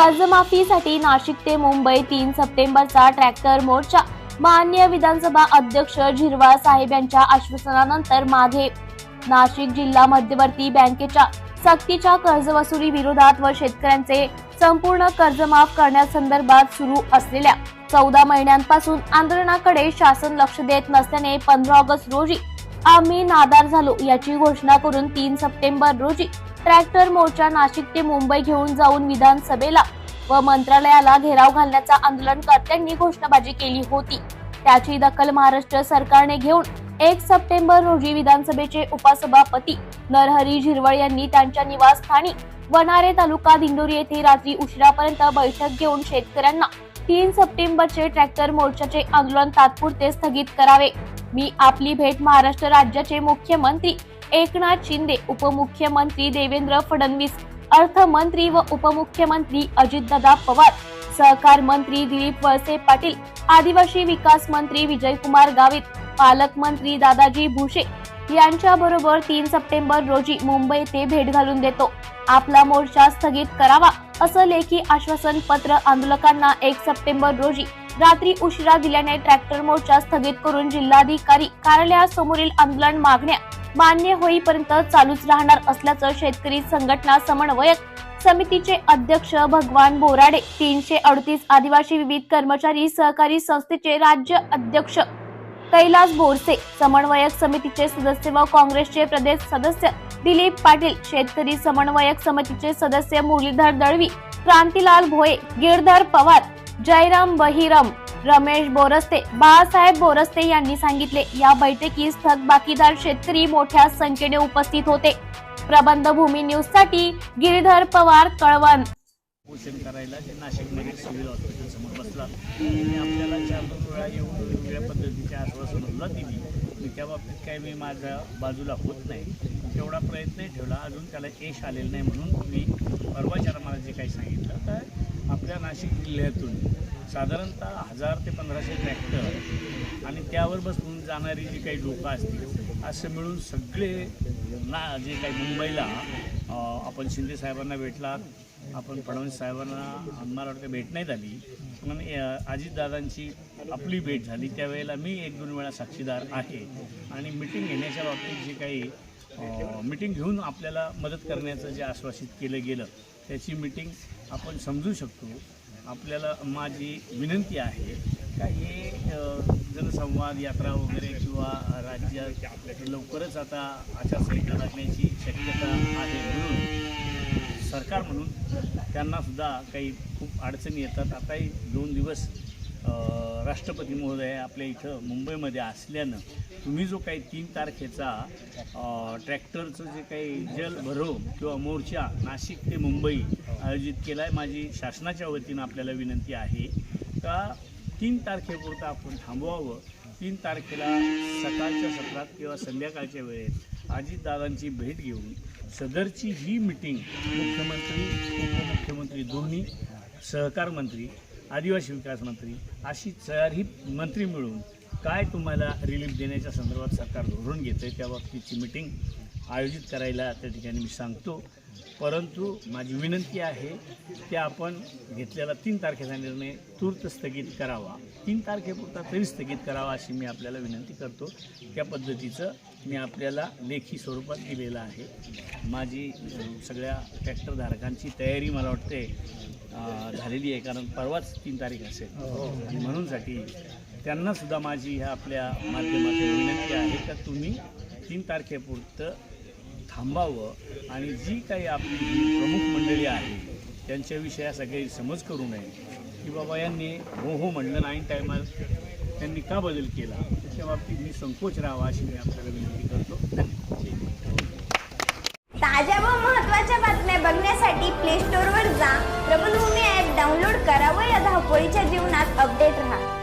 कर्जमाफीसाठी नाशिक ते मुंबई तीन सप्टेंबरचा ट्रॅक्टर मोर्चा. मान्य विधानसभा अध्यक्ष झिरवाळ साहेब यांच्या आश्वासनानंतर मागे नाशिक जिल्हा मध्यवर्ती बँकेच्या सक्तीच्या कर्जवसुली विरोधात व शेतकऱ्यांचे संपूर्ण कर्जमाफ करण्यासंदर्भात सुरू असलेल्या चौदा महिन्यांपासून आंदोलनाकडे शासन लक्ष देत नसल्याने पंधरा ऑगस्ट रोजी आम्ही नादार झालो याची घोषणा करून तीन सप्टेंबर रोजी ट्रॅक्टर मोर्चा नाशिक ते मुंबई घेऊन जाऊन विधानसभेला व मंत्रालयाला घेराव घालण्याचा आंदोलनकर्त्यांनी घोषणाबाजी केली होती. त्याची दखल महाराष्ट्र सरकारने घेऊन एक सप्टेंबर रोजी विधानसभेचे उपसभापती नरहरी झिरवळ यांनी त्यांच्या निवासस्थानी वनारे तालुका दिंडोरी येथे रात्री उशिरापर्यंत बैठक घेऊन शेतकऱ्यांना तीन सप्टेंबरचे ट्रॅक्टर मोर्चाचे आंदोलन तात्पुरते स्थगित करावे. मी आपली भेट महाराष्ट्र राज्याचे मुख्यमंत्री एकनाथ शिंदे उपमुख्यमंत्री देवेंद्र फडणवीस अर्थमंत्री व उपमुख्यमंत्री अजितदादा पवार सहकार मंत्री दिलीप वळसे पाटील आदिवासी विकास मंत्री विजयकुमार गावित पालकमंत्री दादाजी भुसे यांच्या बरोबर तीन सप्टेंबर रोजी मुंबई येथे भेट घालून देतो. आपला मोर्चा स्थगित करावा असं लेखी आश्वासन पत्र आंदोलकांना एक सप्टेंबर रोजी रात्री उशिरा दिल्याने ट्रॅक्टर मोर्चा स्थगित करून जिल्हाधिकारी कार्यालयासमोरील आंदोलन मागण्या मान्य होईपर्यंत चालूच राहणार असल्याचं शेतकरी संघटना समन्वयक समितीचे अध्यक्ष भगवान बोराडे तीनशे अडतीस आदिवासी विविध कर्मचारी सहकारी संस्थेचे राज्य अध्यक्ष कैलास बोरसे समन्वयक समितीचे सदस्य व काँग्रेसचे प्रदेश सदस्य दिलीप पाटील शेतकरी समन्वयक समितीचे सदस्य मुरलीधर दळवी क्रांतीलाल भोये गिरधर पवार जयराम बहिरम रमेश बोरस्ते बाळासाहेब बोरस्ते यांनी सांगितले या बैठकीस थकबाकीदार शेतकरी मोठ्या संख्येने उपस्थित होते. प्रबंध भूमी न्यूजसाठी गिरीधर पवार कळवण. पोषण करायला ते नाशिकमध्ये सिव्हिल हॉस्पिटल समोर बसला. आणि आपल्याला चार दोन वेळा येऊन वेगवेगळ्या पद्धतीचे आश्वासन सुद्धा दिली. मी त्या बाबतीत काही मी माझ्या बाजूला होत नाही. तेवढा प्रयत्न ठेवला. अजून त्याला यश आलेलं नाही म्हणून मी परवाच्या मला जे काही सांगितलं तर आपल्या नाशिक जिल्ह्यातून साधारणतः हजार ते पंधराशे ट्रॅक्टर आणि त्यावर बसून जाणारी जी काही लोकं असतील असं मिळून सगळे ना जे काही मुंबईला आपण शिंदे साहेबांना भेटलात आपण फडणवीस साहेबांना मला वाटतं भेट नाही झाली पण अजितदादांची आपली भेट झाली त्यावेळेला मी एक दोन वेळा साक्षीदार आहे. आणि मिटिंग घेण्याच्या बाबतीत जे काही मिटिंग घेऊन आपल्याला मदत करण्याचं जे आश्वासित केलं गेलं त्याची मिटिंग आपण समजू शकतो. आपल्याला माझी विनंती आहे का हे जनसंवाद यात्रा वगैरे किंवा राज्यात लवकरच आता आचारसंहिता लागण्याची शक्यता आहे म्हणून सरकार म्हणून त्यांनासुद्धा काही खूप अडचणी येतात. आताही दोन दिवस राष्ट्रपती महोदय आपल्या इथं मुंबईमध्ये असल्यानं तुम्ही जो काही तीन तारखेचा ट्रॅक्टरचं जे काही जल भरो किंवा मोर्चा नाशिक ते मुंबई आयोजित केला आहे माझी शासनाच्या वतीनं आपल्याला विनंती आहे का तीन तारखेपुरतं आपण थांबवावं? तीन तारखेला सकाळच्या सत्रात किंवा संध्याकाळच्या वेळेत अजितदादांची भेट घेऊन सदरची ही मिटिंग मुख्यमंत्री उपमुख्यमंत्री दोन्ही सहकार मंत्री आदिवासी विकास मंत्री अशी चारही मंत्री मिळून काय तुम्हाला रिलीफ देण्याच्या संदर्भात सरकार धोरण घेतं आहे त्या बाबतीची मिटिंग आयोजित करायला त्या ठिकाणी मी सांगतो. परंतु माझी विनंती आहे की आपण घेतलेला तीन तारखेचा निर्णय तूर्त स्थगित करावा. तीन तारखेपुरता तरी स्थगित करावा अशी मी आपल्याला विनंती करतो. त्या पद्धतीचं मी आपल्याला लेखी स्वरूपात दिलेलं आहे. माझी सगळ्या ट्रॅक्टरधारकांची तयारी मला वाटते झालेली आहे. कारण परवाच तीन तारीख असेल. आणि म्हणूनसाठी त्यांनासुद्धा माझी ह्या आपल्या माध्यमातून विनंती आहे का तुम्ही तीन तारखेपुरतं थांबावं आणि जी काही आपली प्रमुख मंडळी आहे त्यांच्याविषयी असा समज करू नये. की बाबा यांनी हो हो म्हणलं नाही टायमाला त्यांनी का बदल केला? त्याच्या बाबतीत मी संकोच राहावा अशी मी आपल्याला विनंती करतो. ताज्या व महत्त्वाच्या बातम्या बघण्यासाठी प्ले स्टोअरवर जा. प्रबलभूमी ॲप डाउनलोड करा व या धावपळीच्या जीवनात अपडेट राहा.